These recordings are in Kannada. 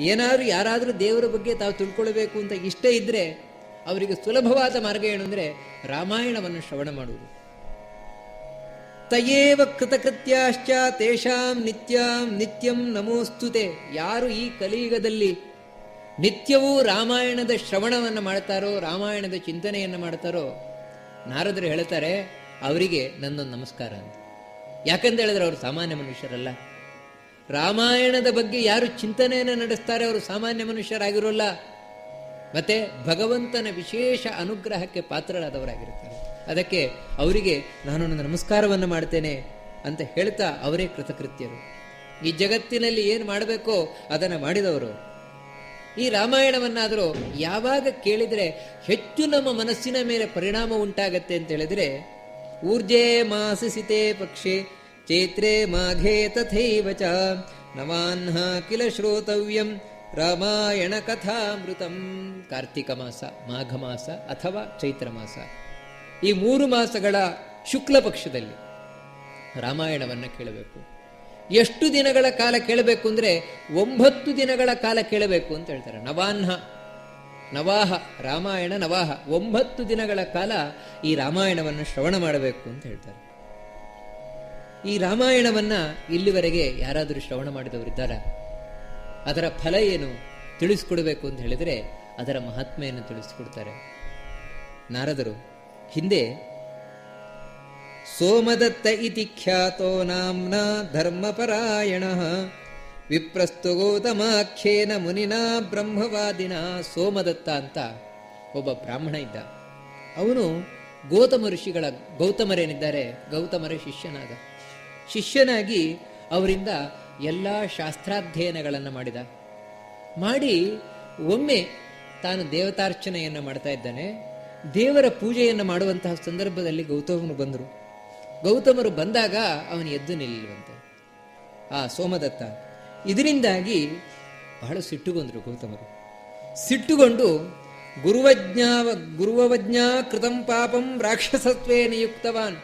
ಏನಾದರೂ ಯಾರಾದರೂ ದೇವರ ಬಗ್ಗೆ ತಾವು ತಿಳ್ಕೊಳ್ಬೇಕು ಅಂತ ಇಷ್ಟ ಇದ್ದರೆ ಅವರಿಗೆ ಸುಲಭವಾದ ಮಾರ್ಗ ಏನು ಅಂದರೆ ರಾಮಾಯಣವನ್ನು ಶ್ರವಣ ಮಾಡುವುದು. ತಯೇವ ಕೃತಕೃತ್ಯಾಶ್ಚ ತೇಷಾಂ ನಿತ್ಯಾಂ ನಿತ್ಯಂ ನಮೋಸ್ತುತೆ. ಯಾರು ಈ ಕಲಿಯುಗದಲ್ಲಿ ನಿತ್ಯವೂ ರಾಮಾಯಣದ ಶ್ರವಣವನ್ನು ಮಾಡ್ತಾರೋ, ರಾಮಾಯಣದ ಚಿಂತನೆಯನ್ನು ಮಾಡ್ತಾರೋ, ನಾರದರು ಹೇಳ್ತಾರೆ, ಅವರಿಗೆ ನನ್ನೊಂದು ನಮಸ್ಕಾರ ಅಂತ. ಯಾಕಂತ ಹೇಳಿದ್ರೆ ಅವರು ಸಾಮಾನ್ಯ ಮನುಷ್ಯರಲ್ಲ. ರಾಮಾಯಣದ ಬಗ್ಗೆ ಯಾರು ಚಿಂತನೆಯನ್ನು ನಡೆಸ್ತಾರೆ ಅವರು ಸಾಮಾನ್ಯ ಮನುಷ್ಯರಾಗಿರೋಲ್ಲ. ಮತ್ತೆ ಭಗವಂತನ ವಿಶೇಷ ಅನುಗ್ರಹಕ್ಕೆ ಪಾತ್ರರಾದವರಾಗಿರುತ್ತಾರೆ ಅದಕ್ಕೆ ಅವರಿಗೆ ನಾನು ನನ್ನ ನಮಸ್ಕಾರವನ್ನು ಮಾಡ್ತೇನೆ ಅಂತ ಹೇಳ್ತಾ ಅವರೇ ಕೃತಕೃತ್ಯರು. ಈ ಜಗತ್ತಿನಲ್ಲಿ ಏನು ಮಾಡಬೇಕೋ ಅದನ್ನು ಮಾಡಿದವರು. ಈ ರಾಮಾಯಣವನ್ನಾದರೂ ಯಾವಾಗ ಕೇಳಿದರೆ ಹೆಚ್ಚು ನಮ್ಮ ಮನಸ್ಸಿನ ಮೇಲೆ ಪರಿಣಾಮ ಉಂಟಾಗತ್ತೆ ಅಂತ ಹೇಳಿದರೆ, ಊರ್ಜೆ ಮಾಸಿಸಿತೆ ಪಕ್ಷೆ ಚೈತ್ರೆ ಮಾಘೇ ತಥೈವ ಚ ನವಾನ್ಹ ಕಿಲ ಶ್ರೋತವ್ಯಂ ರಾಮಾಯಣ ಕಥಾಮೃತಂ ಕಾರ್ತಿಕ ಮಾಸ ಮಾಘ ಮಾಸ ಅಥವಾ ಚೈತ್ರ ಮಾಸ ಈ ಮೂರು ಮಾಸಗಳ ಶುಕ್ಲ ಪಕ್ಷದಲ್ಲಿ ರಾಮಾಯಣವನ್ನು ಕೇಳಬೇಕು. ಎಷ್ಟು ದಿನಗಳ ಕಾಲ ಕೇಳಬೇಕು ಅಂದರೆ ಒಂಬತ್ತು ದಿನಗಳ ಕಾಲ ಕೇಳಬೇಕು ಅಂತ ಹೇಳ್ತಾರೆ. ನವಾನ್ಹ ನವಾಹ, ರಾಮಾಯಣ ನವಾಹ, ಒಂಬತ್ತು ದಿನಗಳ ಕಾಲ ಈ ರಾಮಾಯಣವನ್ನು ಶ್ರವಣ ಮಾಡಬೇಕು ಅಂತ ಹೇಳ್ತಾರೆ. ಈ ರಾಮಾಯಣವನ್ನ ಇಲ್ಲಿವರೆಗೆ ಯಾರಾದರೂ ಶ್ರವಣ ಮಾಡಿದವರಿದ್ದಾರಾ ಅದರ ಫಲ ಏನು ತಿಳಿಸ್ಕೊಡ್ಬೇಕು ಅಂತ ಹೇಳಿದರೆ ಅದರ ಮಹಾತ್ಮೆಯನ್ನು ತಿಳಿಸ್ಕೊಡ್ತಾರೆ. ನಾರದರು, ಹಿಂದೆ, ಸೋಮದತ್ತ ಇತಿ ಖ್ಯಾತೋ ನಾಂನ ಧರ್ಮಪರಾಯಣ, ವಿಪ್ರಸ್ತು ಗೌತಮಾಖ್ಯೇನ ಮುನಿನಾ ಬ್ರಹ್ಮವಾದಿನ ಸೋಮದತ್ತ ಅಂತ ಒಬ್ಬ ಬ್ರಾಹ್ಮಣ ಇದ್ದ. ಅವನು ಗೌತಮ ಋಷಿಗಳ ಗೌತಮರೇನಿದ್ದಾರೆ? ಗೌತಮರ ಶಿಷ್ಯನಾದ. ಶಿಷ್ಯನಾಗಿ ಅವರಿಂದ ಎಲ್ಲ ಶಾಸ್ತ್ರಾಧ್ಯಯನಗಳನ್ನು ಮಾಡಿದ. ಮಾಡಿ ಒಮ್ಮೆ ತಾನು ದೇವತಾರ್ಚನೆಯನ್ನು ಮಾಡ್ತಾ ಇದ್ದಾನೆ. ದೇವರ ಪೂಜೆಯನ್ನು ಮಾಡುವಂತಹ ಸಂದರ್ಭದಲ್ಲಿ ಗೌತಮನು ಬಂದರು. ಗೌತಮರು ಬಂದಾಗ ಅವನು ಎದ್ದು ನಿಲ್ಲುವಂತೆ. ಆ ಸೋಮದತ್ತ ಇದರಿಂದಾಗಿ ಬಹಳ ಸಿಟ್ಟುಗೊಂಡರು ಗೌತಮರು. ಸಿಟ್ಟುಗೊಂಡು ಗುರುವಜ್ಞಾವ ಗುರುವಜ್ಞಾ ಕೃತಂ ಪಾಪಂ ರಾಕ್ಷಸತ್ವೇ ನಿಯುಕ್ತವಾನ್.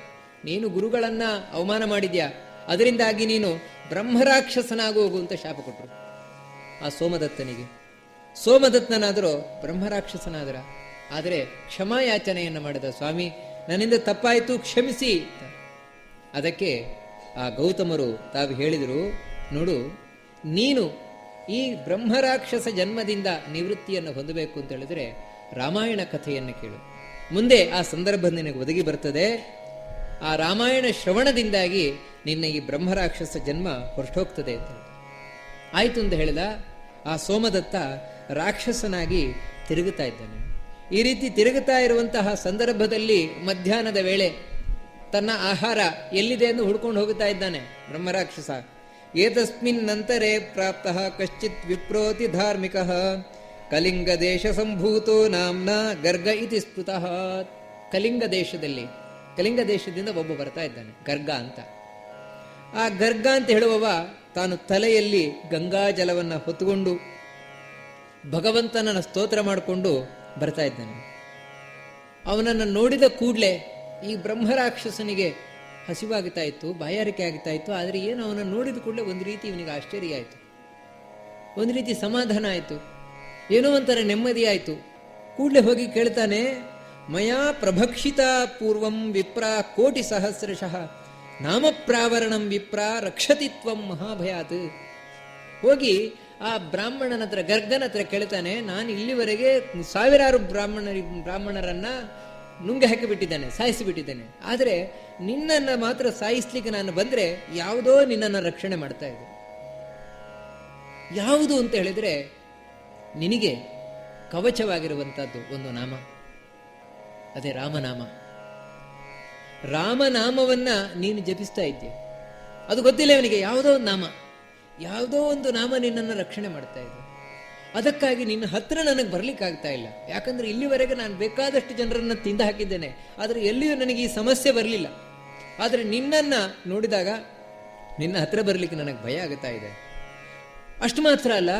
ನೀನು ಗುರುಗಳನ್ನ ಅವಮಾನ ಮಾಡಿದ್ಯಾ? ಅದರಿಂದಾಗಿ ನೀನು ಬ್ರಹ್ಮರಾಕ್ಷಸನಾಗೋಗು ಅಂತ ಶಾಪ ಕೊಟ್ಟರು ಆ ಸೋಮದತ್ತನಿಗೆ. ಸೋಮದತ್ತನಾದರೂ ಬ್ರಹ್ಮರಾಕ್ಷಸನಾದರ. ಆದರೆ ಕ್ಷಮಾಯಾಚನೆಯನ್ನು ಮಾಡಿದ ಸ್ವಾಮಿ, ನನ್ನಿಂದ ತಪ್ಪಾಯಿತು, ಕ್ಷಮಿಸಿ. ಅದಕ್ಕೆ ಆ ಗೌತಮರು ತಾವು ಹೇಳಿದರು, ನೋಡು, ನೀನು ಈ ಬ್ರಹ್ಮರಾಕ್ಷಸ ಜನ್ಮದಿಂದ ನಿವೃತ್ತಿಯನ್ನು ಹೊಂದಬೇಕು ಅಂತ ಹೇಳಿದ್ರೆ ರಾಮಾಯಣ ಕಥೆಯನ್ನು ಕೇಳು. ಮುಂದೆ ಆ ಸಂದರ್ಭ ನಿನಗೆ ಒದಗಿ ಬರ್ತದೆ. ಆ ರಾಮಾಯಣ ಶ್ರವಣದಿಂದಾಗಿ ನಿನ್ನ ಈ ಬ್ರಹ್ಮರಾಕ್ಷಸ ಜನ್ಮ ಹೊರಟೋಗ್ತದೆ ಅಂತ ಆಯಿತು ಅಂತ ಹೇಳಿದ, ಆ ಸೋಮದತ್ತ ರಾಕ್ಷಸನಾಗಿ ತಿರುಗುತ್ತಾ ಇದ್ದಾನೆ. ಈ ರೀತಿ ತಿರುಗುತ್ತಾ ಇರುವಂತಹ ಸಂದರ್ಭದಲ್ಲಿ ಮಧ್ಯಾಹ್ನದ ವೇಳೆ ತನ್ನ ಆಹಾರ ಎಲ್ಲಿದೆ ಎಂದು ಹುಡ್ಕೊಂಡು ಹೋಗುತ್ತಾ ಇದ್ದಾನೆ ಬ್ರಹ್ಮರಾಕ್ಷಸ. ಏತಸ್ಮಿನ್ ನಂತರೇ ಪ್ರಾಪ್ತ ಕಶ್ಚಿತ್ ವಿಪ್ರೋತಿ ಧಾರ್ಮಿಕ. ಕಲಿಂಗ ದೇಶ ಸಂಭೂತೋ ನಾಮ್ನ ಗರ್ಗ ಇತಿ ಸ್ಪೃತಃ ಕಲಿಂಗ ದೇಶದಲ್ಲಿ, ಕಲಿಂಗ ದೇಶದಿಂದ ಒಬ್ಬ ಬರ್ತಾ ಇದ್ದಾನೆ, ಗರ್ಗ ಅಂತ. ಆ ಗರ್ಗ ಅಂತ ಹೇಳುವವ ತಾನು ತಲೆಯಲ್ಲಿ ಗಂಗಾ ಜಲವನ್ನು ಹೊತ್ತುಕೊಂಡು ಭಗವಂತನನ್ನು ಸ್ತೋತ್ರ ಮಾಡಿಕೊಂಡು ಬರ್ತಾ ಇದ್ದಾನೆ. ಅವನನ್ನು ನೋಡಿದ ಕೂಡಲೇ ಈ ಬ್ರಹ್ಮರಾಕ್ಷಸನಿಗೆ ಹಸಿವಾಗ್ತಾ ಇತ್ತು, ಬಾಯಾರಿಕೆ ಆಗ್ತಾ ಇತ್ತು, ಆದರೆ ಏನು ಅವನನ್ನು ನೋಡಿದ ಕೂಡಲೇ ಒಂದು ರೀತಿ ಇವನಿಗೆ ಆಶ್ಚರ್ಯ ಆಯಿತು. ಒಂದು ರೀತಿ ಸಮಾಧಾನ ಆಯಿತು. ಏನೋ ಒಂಥರ ನೆಮ್ಮದಿ ಆಯಿತು. ಕೂಡಲೇ ಹೋಗಿ ಕೇಳ್ತಾನೆ, ಮಯಾ ಪ್ರಭಕ್ಷಿತ ಪೂರ್ವಂ ವಿಪ್ರ ಕೋಟಿ ಸಹಸ್ರಶಃ ನಾಮಪ್ರಾವರಣಂ ವಿಪ್ರ ರಕ್ಷತಿತ್ವಂ ಮಹಾಭಯಾತ್. ಹೋಗಿ ಆ ಬ್ರಾಹ್ಮಣನ ಹತ್ರ, ಗರ್ಗನ ಹತ್ರ ಕೇಳ್ತಾನೆ, ನಾನು ಇಲ್ಲಿವರೆಗೆ ಸಾವಿರಾರು ಬ್ರಾಹ್ಮಣ ಬ್ರಾಹ್ಮಣರನ್ನ ನುಂಗಿ ಹಾಕಿಬಿಟ್ಟಿದ್ದಾನೆ, ಸಾಯಿಸಿಬಿಟ್ಟಿದ್ದೇನೆ. ಆದರೆ ನಿನ್ನನ್ನು ಮಾತ್ರ ಸಾಯಿಸ್ಲಿಕ್ಕೆ ನಾನು ಬಂದರೆ ಯಾವುದೋ ನಿನ್ನನ್ನು ರಕ್ಷಣೆ ಮಾಡ್ತಾ ಇದೆ ಯಾವುದು ಅಂತ ಹೇಳಿದ್ರೆ ನಿನಗೆ ಕವಚವಾಗಿರುವಂಥದ್ದು ಒಂದು ನಾಮ. ಅದೇ ರಾಮನಾಮ. ರಾಮನಾಮವನ್ನ ನೀನು ಜಪಿಸ್ತಾ ಇದ್ದೀಯ. ಅದು ಗೊತ್ತಿಲ್ಲ ಅವನಿಗೆ, ಯಾವುದೋ ಒಂದು ನಾಮ. ಯಾವುದೋ ಒಂದು ನಾಮ ನಿನ್ನನ್ನು ರಕ್ಷಣೆ ಮಾಡ್ತಾ ಇದೆ. ಅದಕ್ಕಾಗಿ ನಿನ್ನ ಹತ್ರ ನನಗೆ ಬರಲಿಕ್ಕಾಗ್ತಾ ಇಲ್ಲ. ಯಾಕಂದ್ರೆ ಇಲ್ಲಿವರೆಗೆ ನಾನು ಬೇಕಾದಷ್ಟು ಜನರನ್ನು ತಿಂದು ಹಾಕಿದ್ದೇನೆ. ಆದರೆ ಎಲ್ಲಿಯೂ ನನಗೆ ಈ ಸಮಸ್ಯೆ ಬರಲಿಲ್ಲ. ಆದರೆ ನಿನ್ನನ್ನು ನೋಡಿದಾಗ ನಿನ್ನ ಹತ್ರ ಬರಲಿಕ್ಕೆ ನನಗೆ ಭಯ ಆಗುತ್ತಾ ಇದೆ. ಅಷ್ಟು ಮಾತ್ರ ಅಲ್ಲ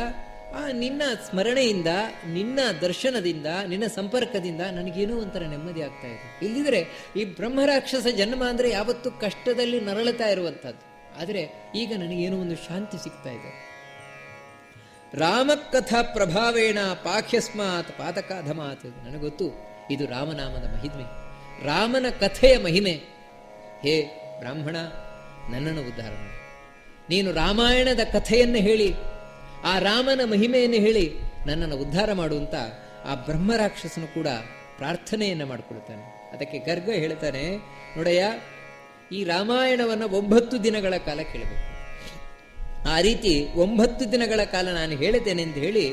ಆ ನಿನ್ನ ಸ್ಮರಣೆಯಿಂದ, ನಿನ್ನ ದರ್ಶನದಿಂದ, ನಿನ್ನ ಸಂಪರ್ಕದಿಂದ ನನಗೇನೋ ಒಂಥರ ನೆಮ್ಮದಿ ಆಗ್ತಾ ಇದೆ. ಇಲ್ಲಿದ್ರೆ ಈ ಬ್ರಹ್ಮರಾಕ್ಷಸ ಜನ್ಮ ಅಂದರೆ ಯಾವತ್ತೂ ಕಷ್ಟದಲ್ಲಿ ನರಳುತ್ತಾ ಇರುವಂಥದ್ದು. ಆದರೆ ಈಗ ನನಗೇನೋ ಒಂದು ಶಾಂತಿ ಸಿಗ್ತಾ ಇದೆ. ರಾಮಕಥಾ ಪ್ರಭಾವೇಣ ಪಾಖ್ಯಸ್ಮಾತ್ ಪಾತಕಾಧಮಾತ್ ನನಗೊತ್ತು ಇದು ರಾಮನಾಮದ ಮಹಿಮೆ. ರಾಮನ ಕಥೆಯ ಮಹಿಮೆ. ಹೇ ಬ್ರಾಹ್ಮಣ, ನನ್ನನ್ನು ಉದ್ಧಾರ ನೀನು ರಾಮಾಯಣದ ಕಥೆಯನ್ನು ಹೇಳಿ ಆ ರಾಮನ ಮಹಿಮೆಯನ್ನು ಹೇಳಿ ನನ್ನನ್ನು ಉದ್ಧಾರ ಮಾಡುವಂತ ಆ ಬ್ರಹ್ಮರಾಕ್ಷಸನು ಕೂಡ ಪ್ರಾರ್ಥನೆಯನ್ನು ಮಾಡಿಕೊಳ್ತಾನೆ ಅದಕ್ಕೆ ಗರ್ಗ ಹೇಳ್ತಾನೆ, ನೋಡಯ್ಯ, ಈ ರಾಮಾಯಣವನ್ನು ಒಂಬತ್ತು ದಿನಗಳ ಕಾಲ ಕೇಳಬೇಕು. ಆ ರೀತಿ ಒಂಬತ್ತು ದಿನಗಳ ಕಾಲ ನಾನು ಹೇಳಿದ್ದೇನೆ ಅಂತ ಹೇಳಿ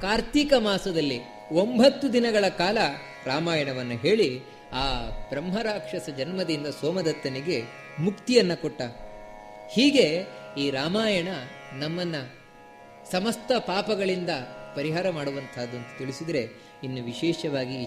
ಕಾರ್ತೀಕ ಮಾಸದಲ್ಲಿ ಒಂಬತ್ತು ದಿನಗಳ ಕಾಲ ರಾಮಾಯಣವನ್ನು ಹೇಳಿ ಆ ಬ್ರಹ್ಮರಾಕ್ಷಸ ಜನ್ಮದಿಂದ ಸೋಮದತ್ತನಿಗೆ ಮುಕ್ತಿಯನ್ನು ಕೊಟ್ಟ. ಹೀಗೆ ಈ ರಾಮಾಯಣ ನಮ್ಮನ್ನ ಸಮಸ್ತ ಪಾಪಗಳಿಂದ ಪರಿಹಾರ ಮಾಡುವಂತಹದ್ದು ಅಂತ ತಿಳಿಸಿದರೆ ಇನ್ನು ವಿಶೇಷವಾಗಿ